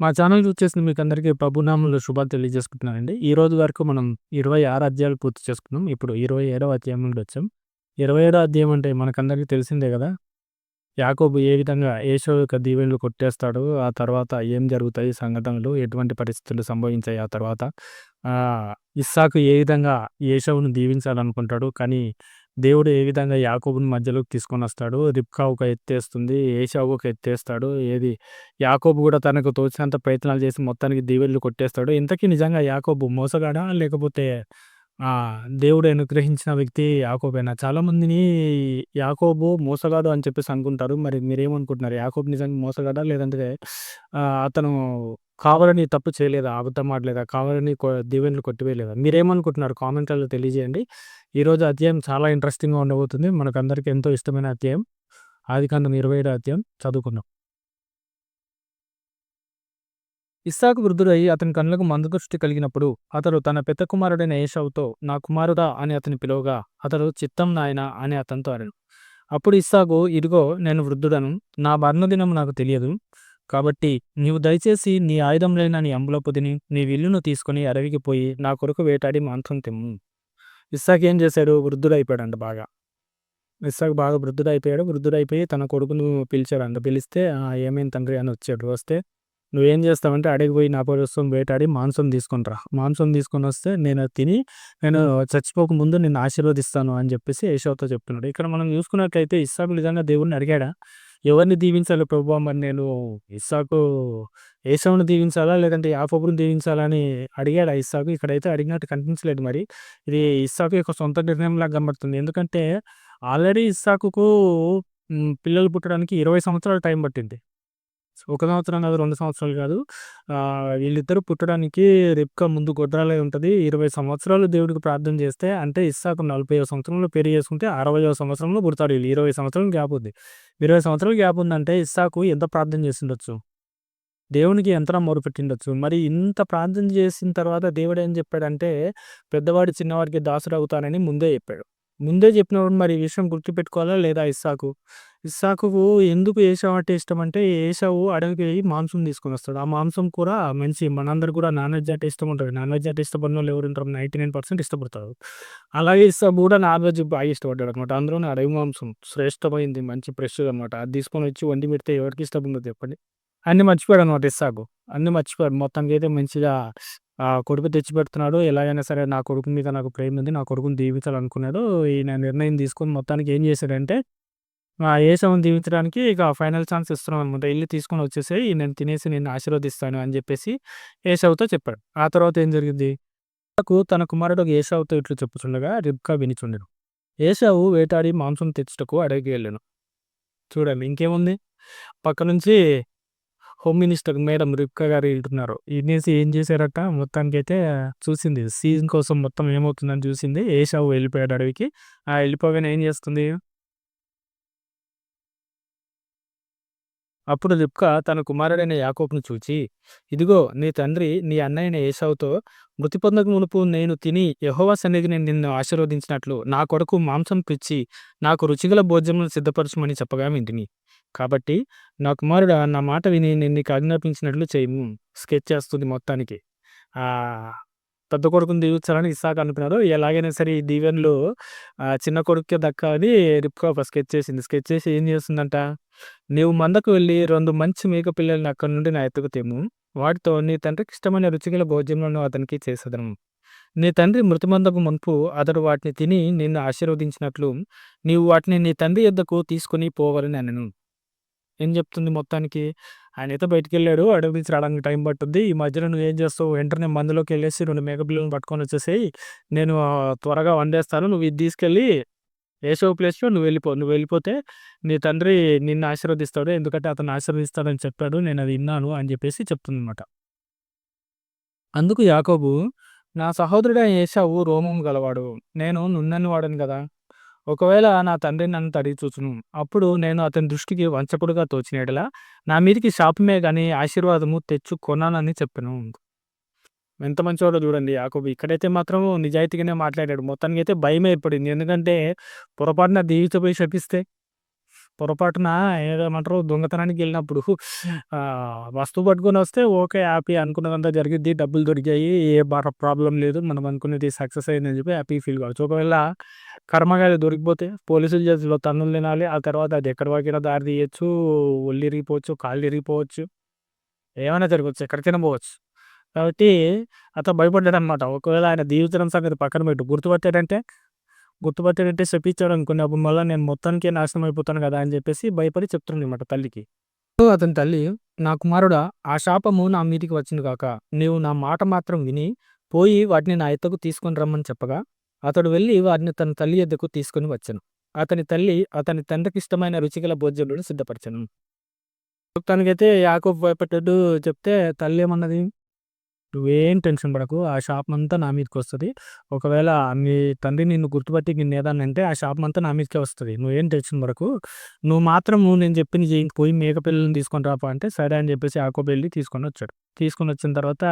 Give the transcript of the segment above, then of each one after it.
మా ఛానల్ చూసి మీకు అందరికీ ప్రభునామంలో శుభాలు తెలియజేసుకుంటున్నానండి. ఈ రోజు వరకు మనం ఇరవై ఆరు అధ్యాయాలు పూర్తి చేసుకున్నాం. ఇప్పుడు ఇరవై ఏడవ అధ్యాయం నుండి వచ్చాం. ఇరవై ఏడవ అధ్యాయం అంటే మనకందరికీ తెలిసిందే కదా? యాకోబు ఏ విధంగా ఏషో యొక్క దీవెనలు కొట్టేస్తాడు ఆ తర్వాత ఏం జరుగుతాయి సంఘటనలు ఎటువంటి పరిస్థితులు సంభవించాయి ఆ తర్వాత ఇస్సాకు ఏ విధంగా ఏషోను దీవించాలనుకుంటాడు కానీ దేవుడు ఏ విధంగా యాకోబుని మధ్యలోకి తీసుకొని వస్తాడు రిప్కా ఒక ఎత్తేస్తుంది ఏషావు ఒక ఎత్తేస్తాడు ఏది? యాకోబు కూడా తనకు తోచినంత ప్రయత్నాలు చేసి మొత్తానికి దీవెళ్ళు కొట్టేస్తాడు ఇంతకీ నిజంగా యాకోబు మోసగాడా? లేకపోతే దేవుడు అనుగ్రహించిన వ్యక్తి యాకోబేనా? చాలామందిని యాకోబు మోసగాడు అని చెప్పేసి అనుకుంటారు. మరి మీరేమనుకుంటున్నారు? యాకోబు నిజంగా మోసగాడా? లేదంటే అతను కావాలని తప్పు చేయలేదా? అబద్ధం ఆడలేదా? కావాలని దీవెనలు కొట్టివేయలేదా? మీరేమనుకుంటున్నారు? కామెంట్లలో తెలియజేయండి. ఈరోజు అధ్యాయం చాలా ఇంట్రెస్టింగ్గా ఉండబోతుంది. మనకు అందరికీ ఎంతో ఇష్టమైన అధ్యాయం. ఆది ఇరవై ఏడు అధ్యాయం. చదువుకున్నాం ఇస్సాకు వృద్ధుడై అతని కళ్ళకు మందదృష్టి కలిగినప్పుడు అతడు తన పెద్ద కుమారుడైన ఏషవుతో నా కుమారుడా అని అతని పిలువగా అతడు చిత్తం నాయన అని అతనితో అడను అప్పుడు ఇస్సాకు ఇదిగో నేను వృద్ధుడను. నా మరణదినం నాకు తెలియదు. కాబట్టి నీవు దయచేసి నీ ఆయుధం లేని నీ అంబులపుదిని నీ విల్లును తీసుకుని అడవికి పోయి నా కొరకు వేటాడి మాంసం తిమ్ము. ఇస్సాక్ ఏం చేశాడు? వృద్ధుడైపోయాడంట బాగా. ఇస్సాక్ బాగా వృద్ధుడైపోయాడు. వృద్ధుడైపోయి తన కొడుకును పిలిచాడంట. పిలిస్తే ఏమేం తండ్రి? అని వచ్చాడు. వస్తే నువ్వేం చేస్తావంటే అడిగి పోయి నా వస్తువుని వేటాడి మాంసం తీసుకొని రా. మాంసం తీసుకొని వస్తే నేను తిని నేను చచ్చిపోక ముందు నేను ఆశీర్వదిస్తాను అని చెప్పేసి ఏషవతో చెప్తున్నాడు. ఇక్కడ మనం చూసుకున్నట్లయితే ఇస్సాకు నిజంగా దేవుడిని అడిగాడా? ఎవరిని దీవించాలి ప్రభు మరి నేను? ఇస్సాకు ఏసవుని దీవించాలా? లేదంటే యాఫోబుని దీవించాలా అని అడిగాడు ఆ ఇస్సాకు? ఇక్కడైతే అడిగినట్టు కనిపించలేదు మరి. ఇది ఇస్సాకు యొక్క సొంత నిర్ణయం లాగా కనబడుతుంది. ఎందుకంటే ఆల్రెడీ ఇస్సాకుకు పిల్లలు పుట్టడానికి ఇరవై సంవత్సరాలు టైం పట్టింది. ఒక సంవత్సరం కాదు రెండు సంవత్సరాలు కాదు. వీళ్ళిద్దరు పుట్టడానికి రిప్కా ముందు గొడ్రాలై ఉంటుంది. ఇరవై సంవత్సరాలు దేవుడికి ప్రార్థన చేస్తే అంటే ఇస్సాకు నలభై సంవత్సరంలో పెరిగి చేసుకుంటే అరవై సంవత్సరంలో పుడతాడు వీళ్ళు. ఇరవై సంవత్సరం గ్యాప్ ఉంది. ఇరవై సంవత్సరాలు గ్యాప్ ఉందంటే ఇస్సాకు ఎంత ప్రార్థన చేసిండొచ్చు? దేవునికి ఎంత మొరుపెట్టిండొచ్చు. మరి ఇంత ప్రార్థన చేసిన తర్వాత దేవుడు ఏం చెప్పాడంటే పెద్దవాడు చిన్నవాడికి దాసుడు అవుతానని ముందే చెప్పాడు. ముందే చెప్పినప్పుడు మరి ఈ విషయం గుర్తుపెట్టుకోవాలా లేదా ఇస్సాకు? ఇస్సాకుకు ఎందుకు ఏషావు అంటే ఇష్టం అంటే ఏషావు అడవికి వెళ్ళి మాంసం తీసుకొని వస్తాడు. ఆ మాంసం కూర మంచి మనందరు కూడా నాన్ వెజ్ అంటే ఇష్టం ఉంటుంది. నాన్ వెజ్ అంటే ఇష్టపడిన వాళ్ళు ఎవరు ఉంటారు? నైంటీ నైన్ పర్సెంట్ ఇష్టపడతారు. అలాగే ఇస్సాకు కూడా నాన్ వెజ్ బాగా ఇష్టపడ్డాడు అనమాట అందులోనే అడవి మాంసం శ్రేష్టమైంది. మంచి ఫ్రెష్గా అనమాట అది తీసుకొని వచ్చి వండి పెడితే ఎవరికి ఇష్టం ఉండదు చెప్పండి? అన్ని మర్చిపోయాడు అనమాట ఇస్సాకు అన్ని మర్చిపోయాడు మొత్తానికి అయితే మంచిగా ఆ కొడుకు తెచ్చిపెడుతున్నాడు. ఎలాగైనా సరే నా కొడుకు మీద నాకు ప్రేమ ఉంది. నా కొడుకుని దీవించాలనుకున్నాడు. ఈయన నిర్ణయం తీసుకొని మొత్తానికి ఏం చేశాడంటే ఆ ఏసవుని దీవించడానికి ఇక ఫైనల్ ఛాన్స్ ఇస్తున్నాం అనమాట. ఇల్లు తీసుకొని వచ్చేసి నేను తినేసి నేను ఆశీర్వదిస్తాను" అని చెప్పేసి ఏసవ్తో చెప్పాడు. ఆ తర్వాత ఏం జరిగింది? తన కుమారుడు ఏసవ్తో ఇట్లు చెప్పుచుండగా రిబ్కా వినిచుండెను. ఏసావు వేటాడి మాంసం తెచ్చుటకు అడవికి వెళ్ళాను చూడండి ఇంకేముంది? పక్క నుంచి హోమ్ మినిస్టర్ మేడం రిప్కా గారు వెళ్తున్నారు ఇనేసి ఏం చేశారట? మొత్తానికి అయితే చూసింది. సీజన్ కోసం మొత్తం ఏమవుతుందని చూసింది. ఏషావు వెళ్ళిపోయాడు అడవికి. ఆ వెళ్ళిపోగానే ఏం చేస్తుంది? అప్పుడు రిప్కా తన కుమారుడైన యాకోబ్ను చూచి ఇదిగో నీ తండ్రి నీ అన్నయ్యన ఏసావుతో మృతి పొందక మునుపు నేను తిని యహోవా సన్నిధిని నిన్ను ఆశీర్వదించినట్లు నా కొడుకు మాంసం పిచ్చి నాకు రుచిగల భోజనం సిద్ధపరచమని చెప్పగా వింటిని. కాబట్టి నా కుమారుడు నా మాట విని నేను నీకు ఆజ్ఞాపించినట్లు చేయము స్కెచ్ చేస్తుంది మొత్తానికి. పెద్ద కొడుకుని దీవించాలని ఇసాక్ అనుకున్నారు ఎలాగైనా సరే ఈ దీవెన్లు చిన్న కొడుకే దక్కాలని రిప్కా స్కెచ్ చేసింది. స్కెచ్ చేసి ఏం చేస్తుందంట? నీవు మందకు వెళ్ళి రెండు మంచి మేక పిల్లల్ని అక్కడి నుండి నా ఎత్తుకు తెము వాటితో నీ తండ్రికి ఇష్టమైన రుచిగల భోజనంలో అతనికి చేసేదను. నీ తండ్రి మృతిమందకు మునుపు అతడు వాటిని తిని నిన్ను ఆశీర్వదించినట్లు నీవు వాటిని నీ తండ్రి ఎద్దకు తీసుకుని పోవాలని అనను ఏం చెప్తుంది మొత్తానికి? ఆయన అయితే బయటికి వెళ్ళాడు అడవి నుంచి రావడానికి టైం పట్టుద్ది. ఈ మధ్యలో నువ్వు ఏం చేస్తావు? వెంటనే మందులోకి వెళ్ళేసి రెండు మేకపిల్లలను పట్టుకొని వచ్చేసేయి. నేను త్వరగా వండేస్తాను నువ్వు ఇది తీసుకెళ్ళి ఏసో ప్లేస్లో నువ్వు వెళ్ళిపో. నువ్వు వెళ్ళిపోతే నీ తండ్రి నిన్ను ఆశీర్వదిస్తాడు. ఎందుకంటే అతను ఆశీర్వదిస్తాడని చెప్పాడు. నేను అది విన్నాను అని చెప్పేసి చెప్తుందన్నమాట. అందుకు యాకోబు నా సహోదరుడైన ఏసావు రోమం గలవాడు. నేను నున్నని వాడను కదా? ఒకవేళ నా తండ్రి నన్ను తడిగి చూచును అప్పుడు నేను అతని దృష్టికి వంచకుడుగా తోచినట్లా నా మీదకి శాపమే కానీ ఆశీర్వాదము తెచ్చు కొనాలని చెప్పాను. ఎంత మంచివాడో చూడండి యాకోబు. ఇక్కడైతే మాత్రం నిజాయితీగానే మాట్లాడాడు. మొత్తానికి అయితే భయం ఎందుకంటే పొరపాటున దీవితపోయి శపిస్తే పొరపాటున ఏమంటారు దొంగతనానికి వెళ్ళినప్పుడు వస్తువు పట్టుకొని వస్తే ఓకే. హ్యాపీ అనుకున్నదంతా జరిగిద్ది. డబ్బులు దొరికాయి. ఏ బర ప్రాబ్లం లేదు. మనం అనుకున్నది సక్సెస్ అయిందని చెప్పి హ్యాపీ ఫీల్ కావచ్చు. ఒకవేళ కర్మగాలి దొరికిపోతే పోలీసులు చేతిలో తన్నులు తినాలి. ఆ తర్వాత అది ఎక్కడ వరకైనా దారి తీయచ్చు ఒళ్ళు ఇరిగిపోవచ్చు. కాళ్ళు ఇరిగిపోవచ్చు. ఏమైనా జరగవచ్చు ఎక్కడికైనా పోవచ్చు. కాబట్టి అతను భయపడ్డాడు అనమాట ఒకవేళ ఆయన జీవితం సంగతి పక్కన పెట్టు. గుర్తుపట్టాడంటే గుర్తుపట్టాడంటే శపించాడనుకోండి. అప్పుడు మళ్ళీ నేను మొత్తానికే నాశనం అయిపోతాను కదా! అని చెప్పేసి భయపడి చెప్తుందనమాట తల్లికి. అతని తల్లి నా కుమారుడా ఆ శాపము నా మీదికి వచ్చింది కాక నీవు నా మాట మాత్రం విని పోయి వాటిని నా ఎద్దకు తీసుకొని రమ్మని చెప్పగా అతడు వెళ్ళి వారిని తన తల్లి ఎద్దకు తీసుకొని వచ్చాను అతని తల్లి అతని తండ్రికిష్టమైన రుచిగల భోజ్యములను సిద్ధపరిచాను మొత్తానికైతే యాకోబ్ భయపడ్డట్టు చెప్తే తల్లి ఏమన్నది? నువ్వేం టెన్షన్ పడకు. ఆ షాప్ అంతా నా మీదకి వస్తుంది ఒకవేళ మీ తండ్రి నిన్ను గుర్తుపట్టి నిన్నేదన్నంటే ఆ షాప్ అంతా నా మీదకే వస్తుంది నువ్వేం టెన్షన్ పడకు. నువ్వు మాత్రం నేను చెప్పిన పోయి మేకపిల్లని తీసుకొని రాపా అంటే సరే అని చెప్పేసి ఆకోబెల్లి తీసుకొని వచ్చాడు తీసుకొని వచ్చిన తర్వాత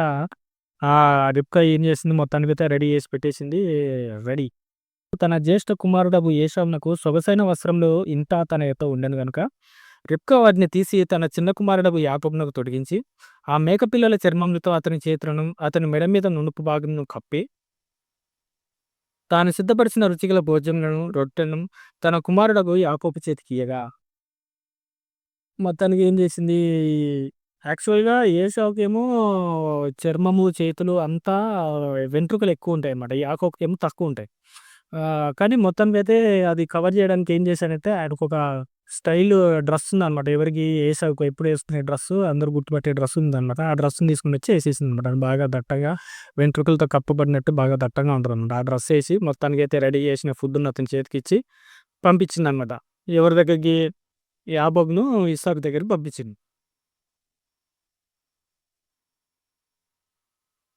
ఆ రిబ్కా ఏం చేసింది మొత్తానికైతే రెడీ చేసి పెట్టేసింది. రెడీ. తన జ్యేష్ఠ కుమారుడగు నాకు సొగసైన వస్త్రంలో ఇంత తన యొద్ద ఉండను కనుక రిప్కా వాటిని తీసి తన చిన్న కుమారుడకు యాకోబునకు తొడిగించి ఆ మేకపిల్లల చర్మములతో అతని చేతులను అతని మెడ మీద నునుపు భాగంను కప్పి తాను సిద్ధపరిచిన రుచిగల భోజనలను రొట్టెలను తన కుమారుడగు యాకోబు చేతికియ్యగా మొత్తానికి ఏం చేసింది? యాక్చువల్‌గా ఏశావుకేమో చర్మము, చేతులు అంతా వెంట్రుకలు ఎక్కువ ఉంటాయి ఎక్కువుంటాయన్నమాట. ఏమో తక్కువ ఉంటాయి. కానీ మొత్తానికైతే అది కవర్ చేయడానికి ఏం చేశానంటే ఆయనకు ఒక స్టైల్ డ్రెస్ ఉందన్నమాట. ఎవరికి ఏశావుకు ఎప్పుడు వేసుకునే డ్రెస్సు అందరూ గుర్తుపట్టే డ్రెస్ ఉందన్నమాట. ఆ డ్రెస్‌ని వేసేసింది అనమాట బాగా దట్టగా వెంట్రుకలతో కప్పబడినట్టు బాగా దట్టంగా ఉంటదన్నమాట. ఆ డ్రెస్ వేసి మొత్తానికి అయితే రెడీ చేసిన ఫుడ్‌ని అతని చేతికిచ్చి పంపించిందన్నమాట. ఎవరి దగ్గరికి? యాబబ్ను ఇసాక్ దగ్గరికి పంపించింది.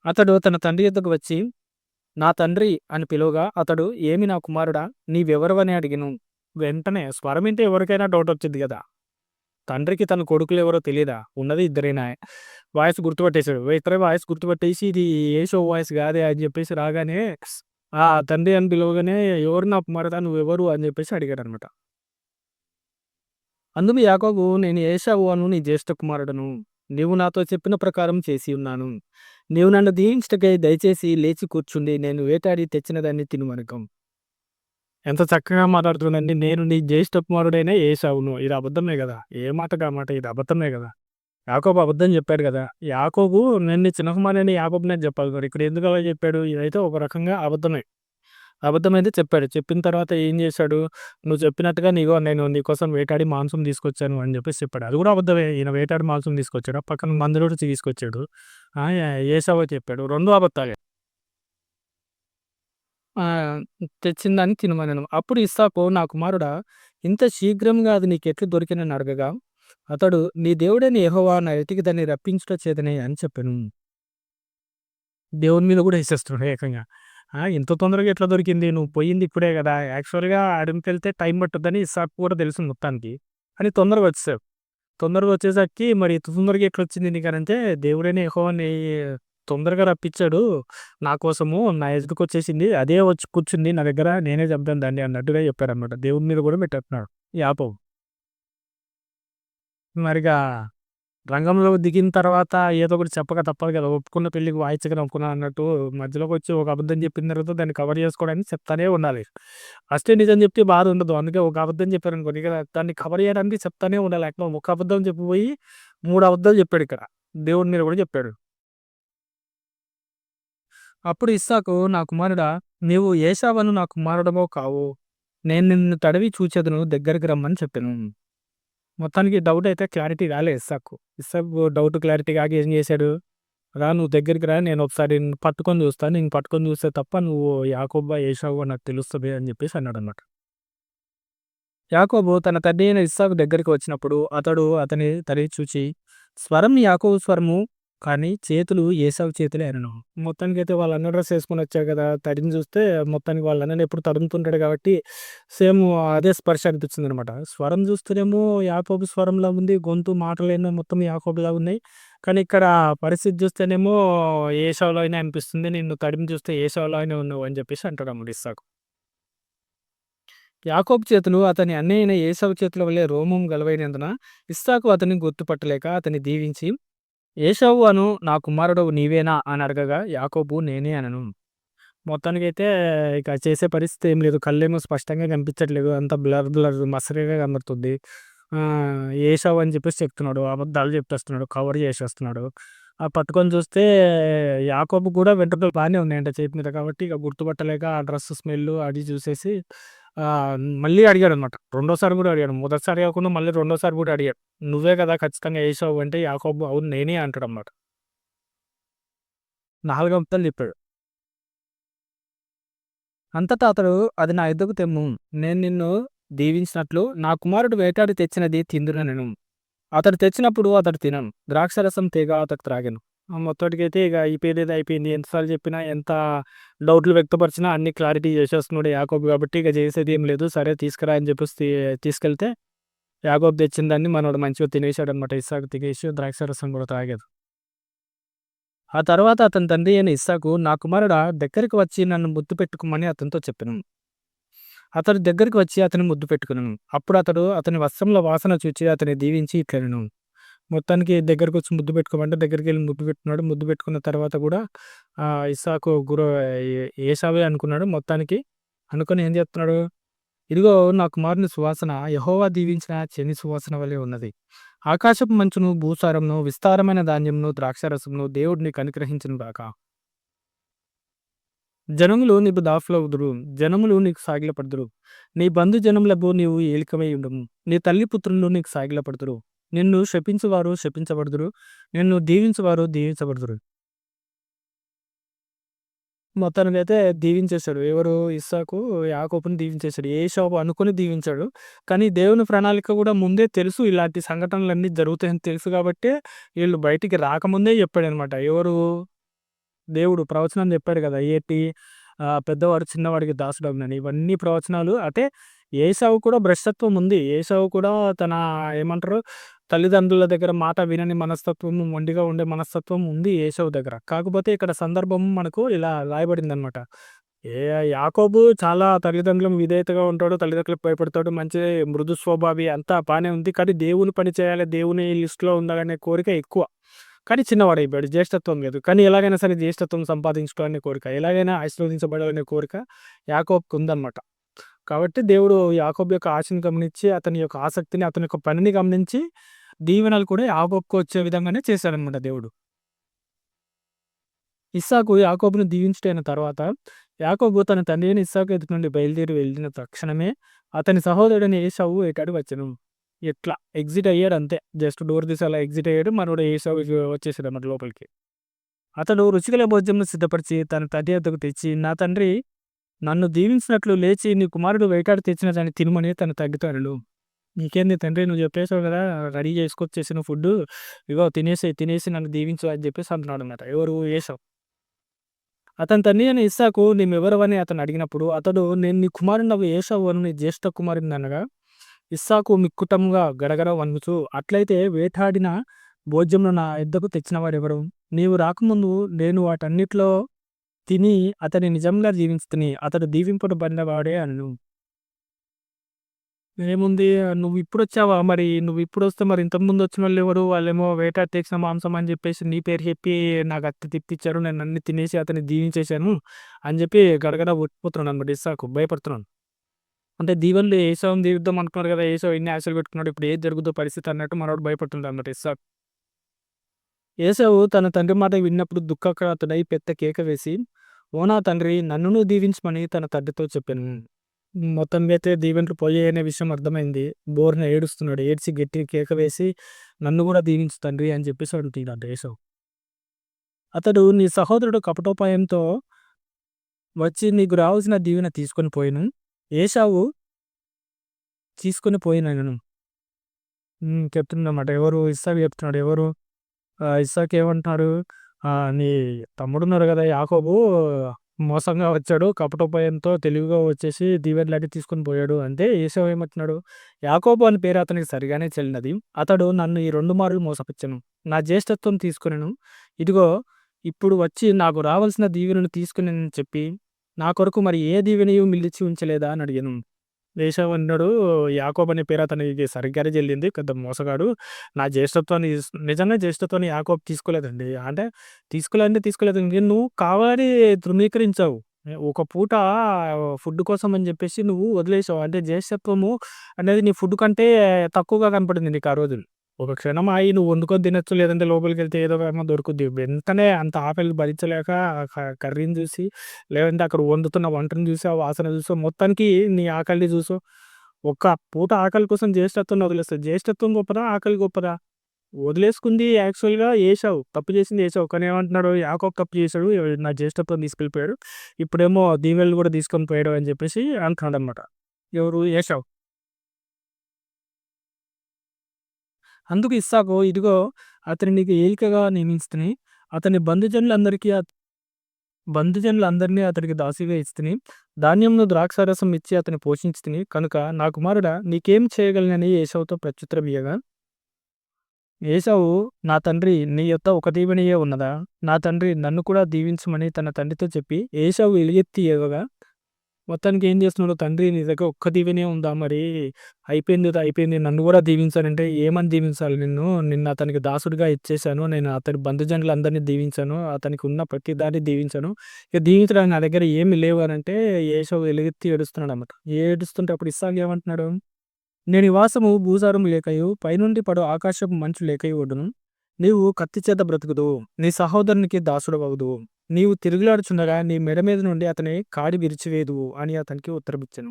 అతడు తన తండ్రి యొద్దకు వచ్చి నా తండ్రి అని పిలువగా అతడు ఏమి నా కుమారుడా నీవెవరివని అడిగిను వెంటనే స్వరమింటే ఎవరికైనా డౌట్ వచ్చింది కదా! తండ్రికి తన కొడుకులు ఎవరో తెలియదా ఉన్నది ఇద్దరైనా వాయిస్ గుర్తుపట్టేసాడు. ఇతరే వాయిస్ గుర్తుపట్టేసి ఇది ఏశావు వాయిస్ కాదే అని చెప్పేసి రాగానే ఆ తండ్రి అని పిలవగానే ఎవరు నా కుమారుడా నువ్వెవరు అని చెప్పేసి అడిగాడు అనమాట అందుకు యాకోబు నేను ఏషావు అను నీ జ్యేష్ఠ కుమారుడను. నీవు నాతో చెప్పిన ప్రకారం చేసి ఉన్నాను. నీవు నన్ను దీవించటకై దయచేసి లేచి కూర్చుండి నేను వేటాడి తెచ్చినదాన్ని తినుమనకం. ఎంత చక్కగా మాట్లాడుతుందండి. నేను నీ జ్యేష్ఠ కుమారుడైన ఏశావును. ఇది అబద్ధమే కదా! ఏ మాట మాట ఇది అబద్ధమే కదా! యాకోబు అబద్ధం చెప్పాడు కదా! యాకోబు నేను నీ చిన్న కుమారుడైన యాకోబు నేను చెప్పాలి మరి. ఇక్కడ ఎందుకు అలా చెప్పాడు? ఇదైతే ఒక రకంగా అబద్ధమే. అబద్ధమైతే చెప్పాడు. చెప్పిన తర్వాత ఏం చేశాడు? నువ్వు చెప్పినట్టుగా నీగో నేను నీకోసం వేటాడి మాంసం తీసుకొచ్చాను అని చెప్పేసి చెప్పాడు. అది కూడా అబద్ధమే. ఈయన వేటాడి మాంసం తీసుకొచ్చాడు పక్కన మందులు కూడా తీసుకొచ్చాడు. ఏసావో చెప్పాడు. రెండు అబద్ధాలే. ఆ! తెచ్చిందాన్ని తినమనెను. అప్పుడు ఇస్సాకు నా కుమారుడా ఇంత శీఘ్రంగా అది నీకెట్లు దొరికెనని అడగగా అతడు నీ దేవుడైన యెహోవా నా ఎతికి దాన్ని రప్పించుట చేతనే అని చెప్పెను. దేవుని మీద కూడా ఏసేస్తున్నాడు ఏకంగా. ఆ! ఇంత తొందరగా ఎట్లా దొరికింది? నువ్వు పోయింది ఇప్పుడే కదా! యాక్చువల్‌గా అడవికెళ్తే టైం పట్టుద్దని ఇస్సాకు కూడా తెలుసు మొత్తానికి. కానీ తొందరగా వచ్చేసావు. తొందరగా వచ్చేసరికి మరి ఇంత తొందరగా ఎట్లొచ్చింది నీకనంటే దేవుడైన యెహోవా నీ తొందరగా రప్పించాడు. నా కోసము నా ఎదుటకొచ్చేసింది. అదే వచ్చి కూర్చుంది నా దగ్గర నేనే చంపాను దాన్ని అన్నట్టుగా చెప్పాడన్నమాట. దేవుని మీద కూడా పెట్టేస్తున్నాడు యాకోబు. మరిగా రంగంలో దిగిన తర్వాత ఏదో ఒకటి చెప్పక తప్పదు కదా! ఒప్పుకున్న పెళ్ళికి వాయిచ్చకన ఒప్పుకున్నాను అన్నట్టు మధ్యలోకొచ్చి ఒక అబద్ధం చెప్పిన తర్వాత దాన్ని కవర్ చేసుకోవడానికి చెప్తానే ఉండాలి. ఫస్టే నిజం చెప్తే బాధ ఉండదు. అందుకే ఒక అబద్ధం చెప్పారు అనుకోండి ఇక దాన్ని కవర్ చేయడానికి చెప్తానే ఉండాలి. ఏకంగా ఒక అబద్ధం చెప్పిపోయి మూడు అబద్ధాలు చెప్పాడు ఇక్కడ దేవుడి మీద కూడా చెప్పాడు. అప్పుడు ఇస్సాకు నా కుమారుడా నీవు ఏశావను నా కుమారుడమో కావు. నేను నిన్ను తడివి చూచేదను దగ్గరికి రమ్మని చెప్పాను మొత్తానికి డౌట్ అయితే క్లారిటీ రాలే ఇస్సాకు. ఇస్సాకు డౌట్ క్లారిటీ కాక ఏం చేశాడు? రా నువ్వు దగ్గరికి రా నేను ఒకసారి పట్టుకొని చూస్తాను. నేను పట్టుకొని చూస్తే తప్ప నువ్వు యాకోబా ఏషావు నాకు తెలుస్తుంది అని చెప్పేసి అన్నాడు అనమాట యాకోబు తన తండ్రి అయిన ఇస్సాకు దగ్గరికి వచ్చినప్పుడు అతడు అతని తడి చూచి స్వరం యాకోబు స్వరము కానీ చేతులు ఏశావు చేతులే అనను మొత్తానికైతే వాళ్ళ అన్న డ్రెస్ వేసుకుని వచ్చారు కదా! తడిని చూస్తే మొత్తానికి వాళ్ళ అన్నని ఎప్పుడు తడుముతుంటాడు కాబట్టి సేమ్ అదే స్పర్శ అనిపించిందనమాట. స్వరం చూస్తేనేమో యాకోబు స్వరంలా ఉంది. గొంతు మాటలేమో మొత్తం యాకోబులా ఉన్నాయి. కానీ ఇక్కడ పరిస్థితి చూస్తేనేమో ఏశావులాగానే అనిపిస్తుంది. నిన్ను తడిమి చూస్తే ఏశావులాగానే ఉన్నావు అని చెప్పేసి అంటాడు అంటాడన్నమాట ఇస్సాకు. యాకోబు చేతులు అతని అన్నయ్యైన ఏసవ చేతుల వల్లే రోమం గలవైనందున ఇస్సాకు అతన్ని గుర్తుపట్టలేక అతన్ని దీవించి ఏషవు అను నా కుమారుడు నీవేనా అని అడగగా యాకోబు నేనే అనను. మొత్తానికైతే ఇక చేసే పరిస్థితి ఏం లేదు. కళ్ళేమో స్పష్టంగా కనిపించట్లేదు. అంత బ్లర్ బ్లర్ మసరిగా కనబడుతుంది. ఏసావు అని చెప్పేసి చెప్తున్నాడు. అబద్ధాలు చెప్పేస్తున్నాడు కవర్ చేసేస్తున్నాడు. ఆ పట్టుకొని చూస్తే యాకోబు కూడా వెంట్రుకలు బాగానే ఉన్నాయంట చేతి మీద. కాబట్టి ఇక గుర్తుపట్టలేక ఆ డ్రెస్ స్మెల్ అది చూసేసి మళ్ళీ అడిగాడు అనమాట రెండోసారి కూడా అడిగాడు. మొదటిసారి కాకుండా మళ్ళీ రెండోసారి కూడా అడిగాడు. నువ్వే కదా ఖచ్చితంగా వేసావు అంటే యాకోబు అవును నేనే అంటాడు అన్నమాట నాలుగంతలు చెప్పాడు. అంతటా అతడు అది నా ఎద్దుకు తెమ్ము. నేను నిన్ను దీవించినట్లు నా కుమారుడు వేటాడి తెచ్చినది తిందునను అతడు తెచ్చినప్పుడు అతడు తినను. ద్రాక్షరసం తీగ అతడు త్రాగాను. మొత్తానికైతే ఇక అయిపోయేది అయిపోయింది. ఎంతసార్లు చెప్పినా ఎంత డౌట్లు వ్యక్తపరిచినా అన్ని క్లారిటీ చేసేస్తున్నాడు యాకోబ్ కాబట్టి ఇక చేసేది ఏం లేదు. సరే తీసుకురా అని చెప్పేసి తీసుకెళ్తే యాకోబ్ తెచ్చిన దాన్ని మనోడు మంచిగా తినేసాడు అనమాట ఇస్సాకు తినేసి ద్రాక్షరసం కూడా తాగాడు. ఆ తర్వాత అతని తండ్రి అయిన ఇస్సాకు నా కుమారుడు దగ్గరికి వచ్చి నన్ను ముద్దు పెట్టుకోమని అతనితో చెప్పాను. అతడు దగ్గరికి వచ్చి అతని ముద్దు పెట్టుకున్నాను అప్పుడు అతడు అతని వస్త్రంలో వాసన చూచి అతని దీవించి ఇట్లను మొత్తానికి దగ్గరకు వచ్చి ముద్దు పెట్టుకోమంటే దగ్గరికి వెళ్ళి ముద్దు పెట్టుకున్నాడు. ముద్దు పెట్టుకున్న తర్వాత కూడా ఇసాకు గురు ఏసావే అనుకున్నాడు మొత్తానికి. అనుకుని ఏం చేస్తున్నాడు? ఇదిగో నా కుమారుని సువాసన యహోవా దీవించిన చెని సువాసన వలె ఉన్నది. ఆకాశపు మంచును భూసారంను విస్తారమైన ధాన్యంను ద్రాక్షరసమును దేవుడిని కనిగ్రహించిన దాకా జనములు నీకు దాఫలవుదురు. జనములు నీకు సాగిలపడుదురు. నీ బంధు జనములకు నీవు ఏలికమై ఉండము. నీ తల్లి పుత్రులు నీకు సాగిలపడుదురు. నిన్ను శపించువారు శపించబడుదురు నిన్ను దీవించువారు దీవించబడుదురు మొత్తానికైతే దీవించేశాడు. ఎవరు? ఇస్సాకు యాకోపుని దీవించేశాడు. ఏశావు అనుకుని దీవించాడు. కానీ దేవుని ప్రణాళిక కూడా ముందే తెలుసు. ఇలాంటి సంఘటనలన్నీ జరుగుతాయని తెలుసు కాబట్టే వీళ్ళు బయటికి రాకముందే చెప్పాడనమాట. ఎవరు? దేవుడు ప్రవచనం చెప్పాడు కదా! ఏటి పెద్దవాడు చిన్నవాడికి దాసుడగునని. ఇవన్నీ ప్రవచనాలు అంటే ఏసావు కూడా భ్రష్టత్వం ఉంది. ఏసావు కూడా తన ఏమంటారు తల్లిదండ్రుల దగ్గర మాట వినని మనస్తత్వం, మొండిగా ఉండే మనస్తత్వం ఉంది ఏసావు దగ్గర. కాకపోతే ఇక్కడ సందర్భం మనకు ఇలా రాయబడిందనమాట. ఏ యాకోబు చాలా తల్లిదండ్రులకు విధేయతగా ఉంటాడు. తల్లిదండ్రులకు భయపడతాడు. మంచి మృదు స్వభావి అంతా బాగానే ఉంది. కానీ దేవుని పని చేయాలి, దేవుని లిస్ట్‌లో ఉండాలనే కోరిక ఎక్కువ. కానీ చిన్నవాడైపోయాడు. జ్యేష్ఠత్వం లేదు. కానీ ఎలాగైనా సరే జ్యేష్ఠత్వం సంపాదించుకోవాలనే కోరిక. ఎలాగైనా ఆశీర్వదించబడాలనే కోరిక యాకోబ్కి ఉందనమాట. కాబట్టి దేవుడు యాకోబు యొక్క ఆశను గమనించి, అతని యొక్క ఆసక్తిని, అతని యొక్క పనిని గమనించి దీవెనలు కూడా యాకోబుకు వచ్చే విధంగానే చేశాడనమాట దేవుడు. ఇస్సాకు యాకోబును దీవించటైన తర్వాత యాకోబు తన తండ్రిని ఇస్సాకు ఎదుటి నుండి బయలుదేరి వెళ్ళిన తక్షణమే అతని సహోదరుడిని ఏసావు ఎటాడు వచ్చెను. ఎట్లా ఎగ్జిట్ అయ్యాడు అంతే. జస్ట్ డోర్ తీసి అలా ఎగ్జిట్ అయ్యాడు. మనోడు ఏసావు వచ్చేసాడన్నమాట లోపలికి. అతడు రుచికల భోజ్యంను సిద్ధపరిచి తన తండ్రి వద్దకు తెచ్చి, నా తండ్రి నన్ను దీవించినట్లు లేచి నీ కుమారుడు వేటాడి తెచ్చిన దాన్ని తినమని తన తగ్గుతాడు. నీకేంది తండ్రి? నువ్వు చెప్పేసావు కదా రెడీ చేసుకొచ్చేసిన ఫుడ్ ఇగో తినేసి తినేసి నన్ను దీవించు అని చెప్పేసి అంటున్నాడు అన్నమాట. ఎవరు వేసావు అతని తండ్రి అని ఇస్సాకు ఎవరవని అతను అడిగినప్పుడు అతడు నేను నీ కుమారుడు ఏసావు అని నీ జ్యేష్ఠ కుమారుని అనగా ఇస్సాకు మిక్కుటంగా గడగడ వణుకుచు అట్లయితే వేటాడిన భోజ్యంలో నా ఎద్దకు తెచ్చినవాడు ఎవరు నీవు రాకముందు నేను వాటన్నిటిలో తిని అతని నిజంగా దీవించుతుని అతడు దీవింపబడినవాడే అను. ఏముంది? నువ్వు ఇప్పుడు వచ్చావా మరి? నువ్వు ఇప్పుడు వస్తే మరి ఇంతకుముందు వచ్చిన వాళ్ళు ఎవరు వాళ్ళేమో వేట తెచ్చిన మాంసం అని చెప్పేసి నీ పేరు చెప్పి నాకు అత్త తిప్పించారు నేను అన్ని తినేసి అతన్ని దీవించేశాను అని చెప్పి గడగడ ఒట్టిపోతున్నాను అనమాట ఇస్సాకు. భయపడుతున్నాను అంటే దీవెనలు ఏసవం దీవిద్దాం అనుకున్నారు కదా ఏసో ఎన్ని ఆశలు పెట్టుకున్నాడు ఇప్పుడు ఏది జరుగుతుందో పరిస్థితి అన్నట్టు మనోడు భయపడుతుంటాడు అనమాట ఇస్సాకు. ఏసావు తన తండ్రి మాట విన్నప్పుడు దుఃఖకరాతుడై పెద్ద కేక వేసి ఓనా తండ్రి నన్నును దీవించమని తన తండ్రితో చెప్పాను. మొత్తం అయితే దీవెంట్లు పోయాయి అనే విషయం అర్థమైంది. బోర్న ఏడుస్తున్నాడు. ఏడ్చి గట్టి కేక వేసి నన్ను కూడా దీవించు తండ్రి అని చెప్పేసి అడుగుతున్నాడు ఏసవ్. అతడు నీ సహోదరుడు కపటోపాయంతో వచ్చి నీకు రావాల్సిన దీవెన తీసుకొని పోయాను. ఏసావు తీసుకొని పోయినాను. చెప్తున్నమాట ఎవరు? ఇస్సావి చెప్తున్నాడు. ఎవరు? ఇస్సాక్ ఏమంటున్నాడు నీ తమ్ముడున్నారు కదా యాకోబు మోసంగా వచ్చాడు కపటోపాయంతో తెలివిగా వచ్చేసి దీవెనలాంటి తీసుకుని పోయాడు. అంటే ఏసవ ఏమంటున్నాడు యాకోబు అని పేరు అతనికి సరిగానే చెల్లినది. అతడు నన్ను ఈ రెండు మార్లు మోసపించను నా జ్యేష్ఠత్వం తీసుకునేను. ఇదిగో ఇప్పుడు వచ్చి నాకు రావాల్సిన దీవెనను తీసుకుని చెప్పి నా కొరకు మరి ఏ దీవెనయు మిలిచి ఉంచలేదా అని అడిగాను. ఏశావు అన్నాడు యాకోబ్ అనే పేరు అతనికి సరిగ్గానే చెల్లింది. పెద్ద మోసగాడు. నా జ్యేష్ఠత్వాన్ని నిజంగా జ్యేష్ఠత్వాన్ని యాకోబ్ తీసుకోలేదండి. అంటే తీసుకోలేదంటే తీసుకోలేదు. నువ్వు కావాలని ధృవీకరించావు. ఒక పూట ఫుడ్ కోసం అని చెప్పేసి నువ్వు వదిలేసావు. అంటే జ్యేష్ఠత్వము అనేది నీ ఫుడ్ కంటే తక్కువగా కనపడింది నీకు ఆ రోజులు. ఒక క్షణం ఆగి నువ్వు వండుకొని తినొచ్చు లేదంటే లోపలికి వెళ్తే ఏదో ఏమో దొరుకుద్ది వెంటనే అంత ఆకలి భరించలేక కర్రీని చూసి లేదంటే అక్కడ వండుతున్న వంటను చూసి ఆ వాసన చూసో మొత్తానికి నీ ఆకలిని చూసో ఒక్క పూట ఆకలి కోసం జ్యేష్ఠత్వం వదిలేస్తుంది జ్యేష్ఠత్వం గొప్పదా ఆకలి గొప్పదా వదిలేసుకుంది యాక్చువల్‌గా వేసావు తప్పు చేసింది వేసావు కానీ ఏమంటున్నాడు యాకో తప్పు చేశాడు. నా జ్యేష్ఠత్వం తీసుకెళ్ళిపోయాడు. ఇప్పుడేమో దీవెళ్ళు కూడా తీసుకొని పోయాడు అని చెప్పేసి అంటున్నాడనమాట. ఎవరు? వేసావు అందుకు ఇస్సాకు ఇదిగో అతని నీకు ఏలికగా నియమించితిని. అతని బంధుజనులందరికీ బంధుజనులందరినీ అతనికి దాసిగా ఇస్తుని ధాన్యమును ద్రాక్షారసం ఇచ్చి అతని పోషించితిని. కనుక నా కుమారుడా నీకేం చేయగలనని ఏషవుతో ప్రత్యుత్తరం ఇయ్యగా ఏసావు నా తండ్రి నీ యొక్క ఒక దీవెనయే ఉన్నదా నా తండ్రి నన్ను కూడా దీవించమని తన తండ్రితో చెప్పి ఏసావు ఎలుగెత్తి ఏవగా మొత్తానికి ఏం చేస్తున్నాడు తండ్రి నీ దగ్గర ఒక్క దీవెనే ఉందా మరి? అయిపోయింది అయిపోయింది. నన్ను కూడా దీవించాలంటే ఏమని దీవించాలి నిన్ను? నిన్న అతనికి దాసుడిగా ఇచ్చేసాను నేను అతని బంధుజనులు అందరినీ దీవించాను. అతనికి ఉన్న ప్రతి దాన్ని దీవించాను. ఇక దీవించడానికి నా దగ్గర ఏమి లేవు అని అంటే ఏషో ఎలుగెత్తి ఏడుస్తున్నాడు అన్నమాట ఏడుస్తుంటే అప్పుడు ఇస్సాగ్ ఏమంటున్నాడు? నేను నివాసము భూసారం లేకయు పైనుండి పడు ఆకాశపు మంచు లేకయు ఒడ్డును. నీవు కత్తి చేత బ్రతుకుదు నీ సహోదరునికి దాసుడు అవ్వదు నీవు తిరుగులాడుచుండగా నీ మెడ మీద నుండి అతని కాడి విరిచివేదు అని అతనికి ఉత్తరమిచ్చాను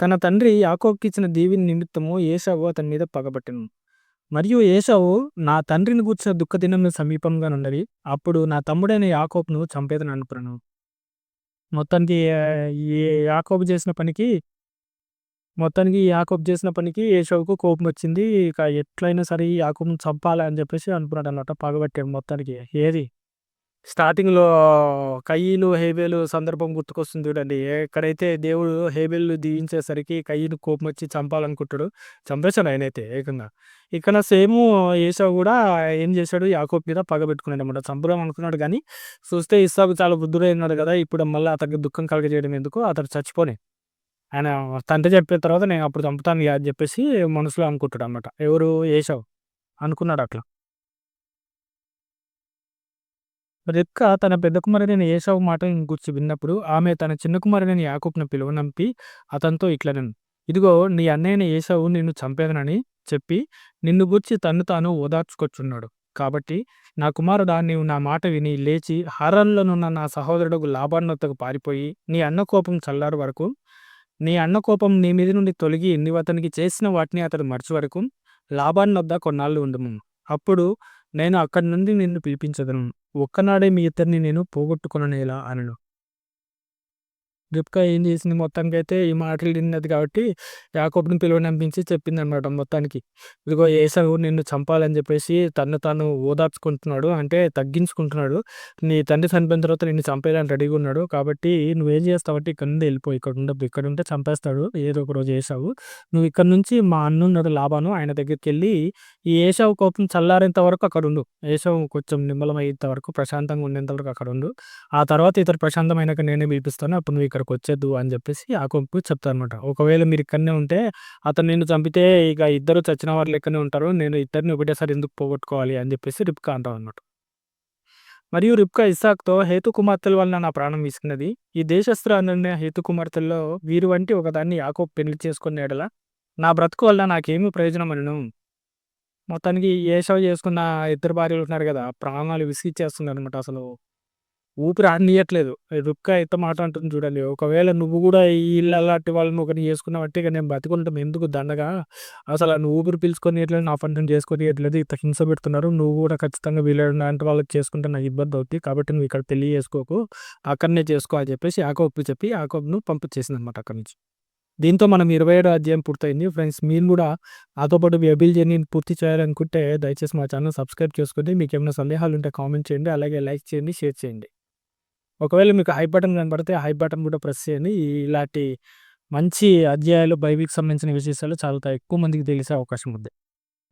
తన తండ్రి యాకోక్కిచ్చిన దీవిని నిమిత్తము ఏసావు అతని మీద పగబట్టెను మరియు ఏసావు నా తండ్రిని కూర్చిన దుఃఖదినం సమీపంగా నుండవి అప్పుడు నా తమ్ముడైన యాకోబ్ను చంపేదని అనుకున్నాను మొత్తానికి ఈ యాకోబ్ చేసిన పనికి మొత్తానికి యాకోబ్ చేసిన పనికి ఏషోకు కోపం వచ్చింది. ఇక ఎట్లయినా సరే ఈ యాకోబ్‌ని చంపాలని చెప్పేసి అనుకున్నాడు అనమాట పగబట్టాడు మొత్తానికి. ఏది స్టార్టింగ్‌లో కయ్యను, హేబేలు సందర్భం గుర్తుకొస్తుంది చూడండి. ఎక్కడైతే దేవుడు హేబేలు దీవించేసరికి కయ్యను కోపం వచ్చి చంపాలనుకుంటాడు. చంపేశాడు ఆయనైతే ఏకంగా. ఇక్కడ సేము ఏసావు కూడా ఏం చేశాడు యాకోప్ మీద పగ పెట్టుకున్నాడనమాట. చంపుదాం అనుకున్నాడు కానీ చూస్తే ఇస్సాకు చాలా వృద్ధుడైనాడు కదా! ఇప్పుడు మళ్ళీ అతనికి దుఃఖం కలగజేయడం ఎందుకు అతడు చచ్చిపోని ఆయన తండ్రి చెప్పిన తర్వాత నేను అప్పుడు చంపుతాను అని చెప్పేసి మనసులో అనుకుంటాడు అనమాట ఎవరు ఏసావు అనుకున్నాడు అట్లా రెక్క తన పెద్ద కుమారుడైన ఏసావు మాట గుర్చి విన్నప్పుడు ఆమె తన చిన్న కుమారుడైన యాకూబ్ను పిలువనంపి అతనితో ఇట్లనను. ఇదిగో నీ అన్నయ్యన ఏసావు నిన్ను చంపేదనని చెప్పి నిన్ను గుర్చి తన్ను తాను ఓదార్చుకొచ్చున్నాడు. కాబట్టి నా కుమారుడా నీవు నా మాట విని లేచి హారంలోనున్న నా సహోదరుడు లాభాన్నతకు పారిపోయి నీ అన్న కోపం చల్లారు వరకు నీ అన్న కోపం నీ మీద నుండి తొలగి నీవు అతనికి చేసిన వాటిని అతడు మర్చి వరకు లాభాన్ని వద్ద కొన్నాళ్ళు ఉండము. అప్పుడు నేను అక్కడి నుండి నిన్ను పిలిపించదను. ఒక్కనాడే మీ ఇద్దరిని నేను పోగొట్టుకుననేలా అనను. రిప్కా ఏం చేసింది? మొత్తానికి అయితే ఈ మాటలు విన్నది కాబట్టి యాకోబుని పిలువనంపించి చెప్పిందనమాట మొత్తానికి. ఇదిగో ఏసావు నిన్ను చంపాలని చెప్పేసి తను తాను ఓదార్చుకుంటున్నాడు. అంటే తగ్గించుకుంటున్నాడు. నీ తండ్రి చనిపోయిన తర్వాత నిన్ను చంపేయాలని రెడీగా ఉన్నాడు. కాబట్టి నువ్వేం చేస్తావంటే ఇక్కడ నుండి వెళ్ళిపో. ఇక్కడ ఉండవు ఇక్కడ ఉంటే చంపేస్తాడు. ఏదో ఒక రోజు ఏసావు. నువ్వు ఇక్కడ నుంచి మా అన్నున్నాడు లాభాను ఆయన దగ్గరికి వెళ్ళి ఈ ఏసావు కోపం చల్లారేంత వరకు అక్కడ ఉండు ఏసావు కొంచెం నిమ్మలమయ్యేంత వరకు ప్రశాంతంగా ఉండేంత వరకు అక్కడ ఉండు ఆ తర్వాత ఇతర ప్రశాంతమైనాక నేనే పిలిపిస్తాను అప్పుడు నువ్వు ఇక్కడికి వచ్చేద్దు అని చెప్పేసి ఆ కొంపు చెప్తాను చెప్తారనమాట ఒకవేళ మీరు ఇక్కడనే ఉంటే అతను నిన్ను చంపితే ఇక ఇద్దరు చచ్చిన వారు ఇక్కడనే ఉంటారు నేను ఇద్దరిని ఒకటేసారి ఎందుకు పోగొట్టుకోవాలి అని చెప్పేసి రిప్కా అంటాం అనమాట మరియు రిప్కా ఇస్సాక్తో హేతు కుమార్తెల వలన నా ప్రాణం విసిగినది ఈ దేశస్త్ర అన్న హేతు కుమార్తెల్లో వీరు వంటి ఒకదాన్ని యాకో పెళ్ళి చేసుకున్న ఎడల నా బ్రతుకు వల్ల నాకేమి ప్రయోజనం అనను మొత్తానికి ఏషవ చేసుకున్న ఇద్దరు భార్యలు ఉంటున్నారు కదా ప్రాణాలు విసిగిచ్చేస్తుంది అనమాట అసలు ఊపిరి ఆడనీయట్లేదు. రుక్క ఎంత మాట అంటుంది చూడండి. ఒకవేళ నువ్వు కూడా అలాంటి వాళ్ళని ఒకరిని చేసుకున్నావంటే ఇక నేను బతికుంటాం ఎందుకు దండగా. అసలు నువ్వు ఊపిరి పీల్చుకొనియట్లేదు, నా ఫంక్షన్ చేసుకొని ఇట్లేదు ఇంత హింస పెడుతున్నారు. నువ్వు కూడా ఖచ్చితంగా వీళ్ళలాంటి వాళ్ళకి చేసుకుంటే నాకు ఇబ్బంది అవుతుంది కాబట్టి నువ్వు ఇక్కడ పెళ్ళి చేసుకోకు. అక్కడనే చేసుకో అని చెప్పేసి యాకోబ్‌కి చెప్పి యాకోబ్‌ను పంపించేసిందనమాట అక్కడి నుంచి. దీంతో మనం ఇరవై ఏడో అధ్యాయం పూర్తయింది. ఫ్రెండ్స్ మీరు కూడా నాతో పాటు బైబిల్ జర్నీని పూర్తి చేయాలనుకుంటే దయచేసి మా ఛానల్ సబ్స్క్రైబ్ చేసుకోండి. సందేహాలు ఉంటే కామెంట్ చేయండి. అలాగే లైక్ చేయండి, షేర్ చేయండి. ఒకవేళ మీకు హై బటన్ కనపడితే హై బటన్ కూడా ప్రెస్ చేయండి. ఇలాంటి మంచి అధ్యాయాలు బైబిల్‌కి సంబంధించిన విశేషాలు చాలా ఎక్కువ మందికి తెలిసే అవకాశం ఉంది.